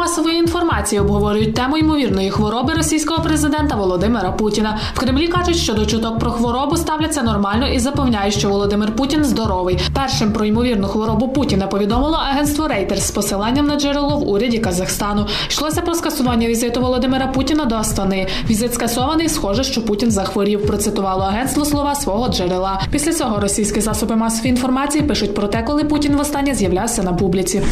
масової інформації обговорюють тему ймовірної хвороби російського президента Володимира Путіна. В Кремлі кажуть, що до чуток про хворобу ставляться нормально і запевняють, що Володимир Путін здоровий. Першим про ймовірну хворобу Путіна повідомило агентство Reuters з посиланням на джерело в уряді Казахстану. Йшлося про скасування візиту Володимира Путіна до Астани. Візит скасований. Схоже, що Путін захворів. Процитувало агентство слова свого джерела. Після цього російські засоби масової інформації пишуть про те, коли Путін востаннє з'являвся на публіці.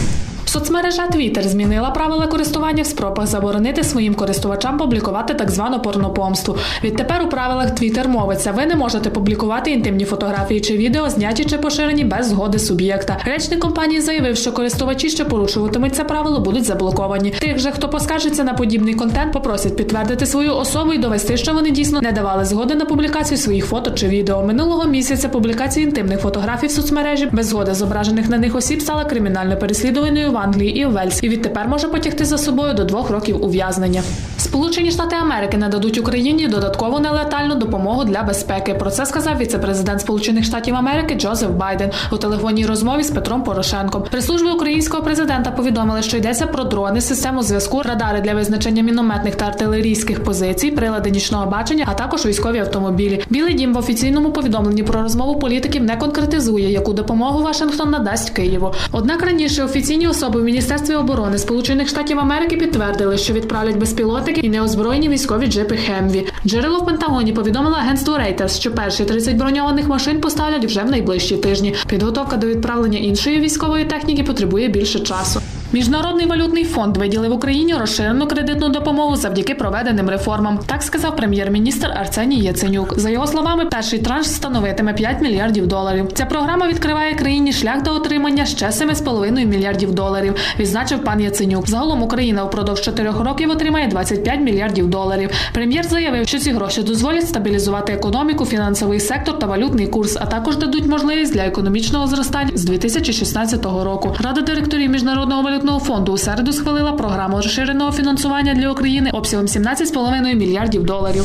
Соцмережа Twitter змінила правила користування в спробах заборонити своїм користувачам публікувати так звану порнопомсту. Відтепер у правилах Twitter мовиться: ви не можете публікувати інтимні фотографії чи відео, зняті чи поширені без згоди суб'єкта. Речник компанії заявив, що користувачі, що порушуватимуть це правило, будуть заблоковані. Тих же, хто поскаржиться на подібний контент, попросять підтвердити свою особу і довести, що вони дійсно не давали згоди на публікацію своїх фото чи відео. Минулого місяця публікація інтимних фотографій в соцмережі без згоди зображених на них осіб стала кримінально переслідуваною Англії і Вельс, і відтепер може потягти за собою до двох років ув'язнення. Сполучені Штати Америки нададуть Україні додаткову нелетальну допомогу для безпеки. Про це сказав віце-президент Сполучених Штатів Америки Джозеф Байден у телефонній розмові з Петром Порошенком. Прес-служби українського президента повідомили, що йдеться про дрони, систему зв'язку, радари для визначення мінометних та артилерійських позицій, прилади нічного бачення, а також військові автомобілі. Білий дім в офіційному повідомленні про розмову політиків не конкретизує, яку допомогу Вашингтон надасть Києву. Однак раніше офіційні особи в Міністерстві оборони Сполучених Штатів Америки підтвердили, що відправлять безпілотники і неозброєні військові джипи Хемві. Джерело в Пентагоні повідомило агентству Reuters, що перші 30 броньованих машин поставлять вже в найближчі тижні. Підготовка до відправлення іншої військової техніки потребує більше часу. Міжнародний валютний фонд виділив Україні розширену кредитну допомогу завдяки проведеним реформам. Так сказав прем'єр-міністр Арсеній Яценюк. За його словами, перший транш становитиме 5 мільярдів доларів. Ця програма відкриває країні шлях до отримання ще 7,5 мільярдів доларів. Відзначив пан Яценюк. Загалом Україна впродовж 4 років отримає 25 мільярдів доларів. Прем'єр заявив, що ці гроші дозволять стабілізувати економіку, фінансовий сектор та валютний курс, а також дадуть можливість для економічного зростання з 2016 року. Рада директорів міжнародного валютного фонду у середу схвалила програму розширеного фінансування для України обсягом 17,5 мільярдів доларів.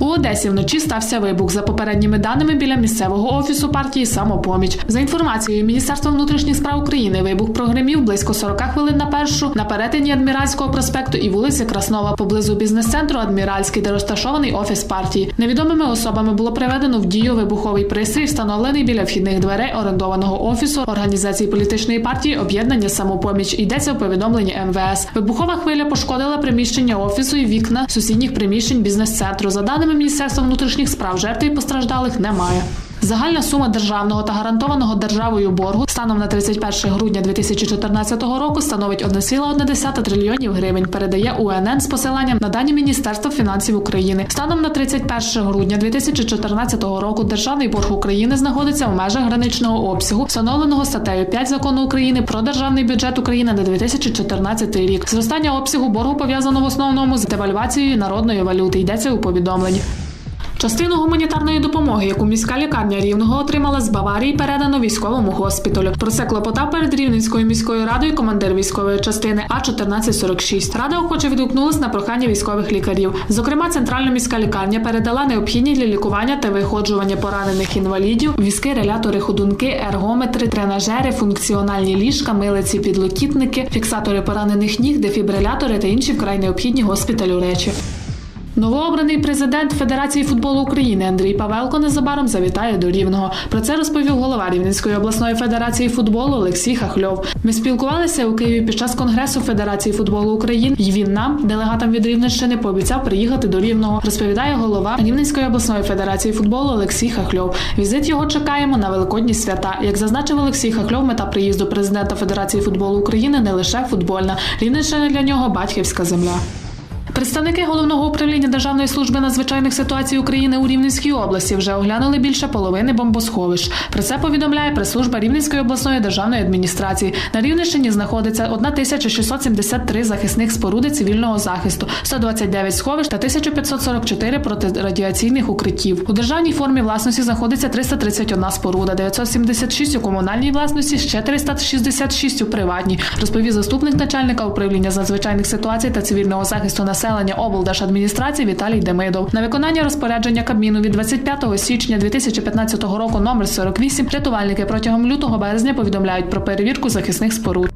У Одесі вночі стався вибух за попередніми даними біля місцевого офісу партії Самопоміч. За інформацією Міністерства внутрішніх справ України, вибух прогремів близько 40 хвилин на першу на перетині адміральського проспекту і вулиці Краснова поблизу бізнес-центру Адміральський, де розташований офіс партії. Невідомими особами було приведено в дію вибуховий пристрій, встановлений біля вхідних дверей орендованого офісу організації політичної партії Об'єднання Самопоміч. Йдеться у повідомленні МВС. Вибухова хвиля пошкодила приміщення офісу і вікна сусідніх приміщень бізнес-центру. За даними Міністерства внутрішніх справ, жертв і постраждалих немає. Загальна сума державного та гарантованого державою боргу станом на 31 грудня 2014 року становить 1,1 трильйонів гривень. Передає УНН з посиланням на дані Міністерства фінансів України. Станом на 31 грудня 2014 року державний борг України знаходиться в межах граничного обсягу, встановленого статтею 5 закону України про державний бюджет України на 2014 рік. Зростання обсягу боргу пов'язано в основному з девальвацією народної валюти. Йдеться у повідомленні. Частину гуманітарної допомоги, яку міська лікарня рівного отримала з Баварії, передано військовому госпіталю. Про це клопотав перед Рівненською міською радою командир військової частини А 1446 Рада охоче відгукнулась на прохання військових лікарів. Зокрема, центральна міська лікарня передала необхідні для лікування та виходжування поранених інвалідів, візки, релятори, ходунки, ергометри, тренажери, функціональні ліжка, милиці, підлокітники, фіксатори поранених ніг, дефібрилятори та інші вкрай необхідні госпіталю речі. Новообраний президент Федерації футболу України Андрій Павелко незабаром завітає до Рівного. Про це розповів голова Рівненської обласної федерації футболу Олексій Хахльов. Ми спілкувалися у Києві під час конгресу Федерації футболу України. І він нам, делегатам від Рівненщини, пообіцяв приїхати до Рівного. Розповідає голова Рівненської обласної федерації футболу Олексій Хахльов. Візит його чекаємо на великодні свята. Як зазначив Олексій Хахльов, мета приїзду президента Федерації футболу України не лише футбольна. Рівненщина для нього батьківська земля. Представники головного управління Державної служби надзвичайних ситуацій України у Рівненській області вже оглянули більше половини бомбосховищ. Про це повідомляє прес-служба Рівненської обласної державної адміністрації. На Рівненщині знаходиться 1673 захисних споруди цивільного захисту, 129 сховищ та 1544 протирадіаційних укриттів. У державній формі власності знаходиться 331 споруда, 976 у комунальній власності, ще 366 у приватній. Розповів заступник начальника управління з надзвичайних ситуацій та цивільного захисту населення облдержадміністрації Віталій Демидов. На виконання розпорядження Кабміну від 25 січня 2015 року номер 48 рятувальники протягом лютого березня повідомляють про перевірку захисних споруд.